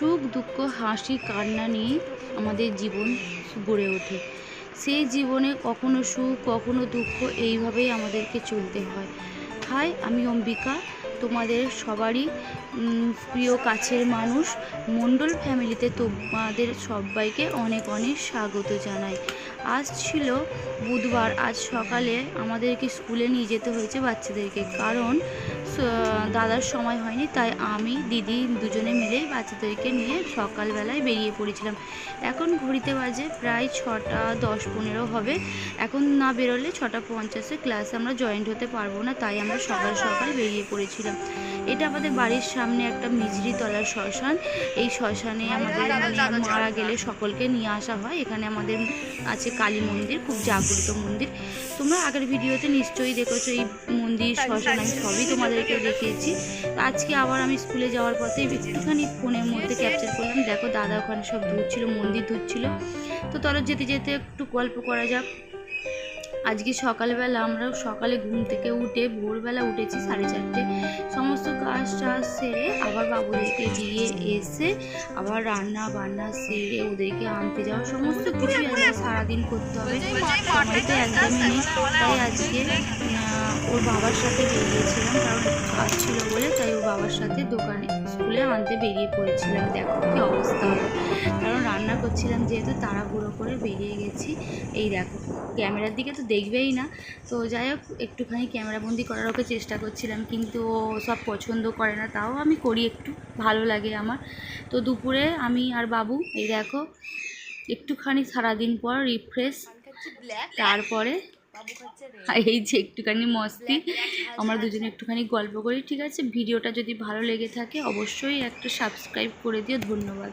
সুখ, দুঃখ, হাসি, কান্না নিয়ে আমাদের জীবন গড়ে ওঠে। সেই জীবনে কখনো সুখ, কখনো দুঃখ এইভাবেই আমাদেরকে চলতে হয়। হাই, আমি অম্বিকা, তোমাদের সবারই প্রিয় কাছের মানুষ। মণ্ডল ফ্যামিলিতে তোমাদের সবাইকে অনেক অনেক স্বাগত জানাই। আজ ছিল বুধবার, আজ সকালে আমাদেরকে স্কুলে নিয়ে যেতে হয়েছে বাচ্চাদেরকে। কারণ দাদার সময় হয়নি তাই আমি দিদি দুজনে মিলে বাচ্চাদেরকে নিয়ে সকালবেলায় বেরিয়ে পড়েছিলাম। এখন ঘড়িতে বাজে প্রায় ছটা দশ পনেরো হবে। এখন না বেরোলে ছটা পঞ্চাশে ক্লাসে আমরা জয়েন্ট হতে পারব না তাই আমরা সকাল সকাল বেরিয়ে পড়েছিলাম। এটা আমাদের বাড়ির সামনে একটা মিজরি তলার শ্মশান। এই শ্মশানে আমাদের মানে মারা গেলে সকলকে নিয়ে আসা হয়। এখানে আমাদের আছে কালী মন্দির খুব জাগ্রত মন্দির। তোমরা আগের ভিডিওতে নিশ্চয়ই দেখেছ এই মন্দির শ্মশান আমি সবই তোমাদেরকে দেখিয়েছি। আজকে আবার আমি স্কুলে যাওয়ার পথে একটুখানি ফোনের মধ্যে ক্যাপচার করলাম। দেখো দাদা ওখানে সব ধুচ্ছিল মন্দির ধুচ্ছিল তো তবে যেতে যেতে একটু গল্প করা যাক। আজকে সকালবেলা আমরা সকালে ঘুম থেকে উঠে ভোরবেলা উঠেছি সাড়ে চারটে। সমস্ত কাজ টাজ সেরে আবার বাবুদেরকে দিয়ে এসে আবার রান্না বান্না সেরে ওদেরকে আনতে যাওয়া। সমস্ত কিছু আজকে সারাদিন করতে হবে। সময় তো একদমই নেই। তাই আজকে ওর বাবার সাথে বেরিয়েছিলাম কারণ কাজ ছিল বলে তাই ওর বাবার সাথে দোকানে স্কুলে আনতে বেরিয়ে পড়েছিলাম। দেখো কি অবস্থা হবে। কারণ রান্না করছিলাম যেহেতু তাড়াহুড়ো করে বেরিয়ে গেছি। এই দেখো ক্যামেরার দিকে তো দেখবেই না। তো যাই হোক একটুখানি ক্যামেরাবন্দি করার ওকে চেষ্টা করছিলাম কিন্তু ও সব পছন্দ করে না। তাও আমি করি একটু ভালো লাগে আমার। তো দুপুরে আমি আর বাবু এই দেখো একটুখানি সারাদিন পর রিফ্রেশ তারপরে এই যে একটুখানি মস্তি আমরা দুজনে একটুখানি গল্প করি ঠিক আছে? ভিডিওটা যদি ভালো লেগে থাকে অবশ্যই একটা সাবস্ক্রাইব করে দিও ধন্যবাদ।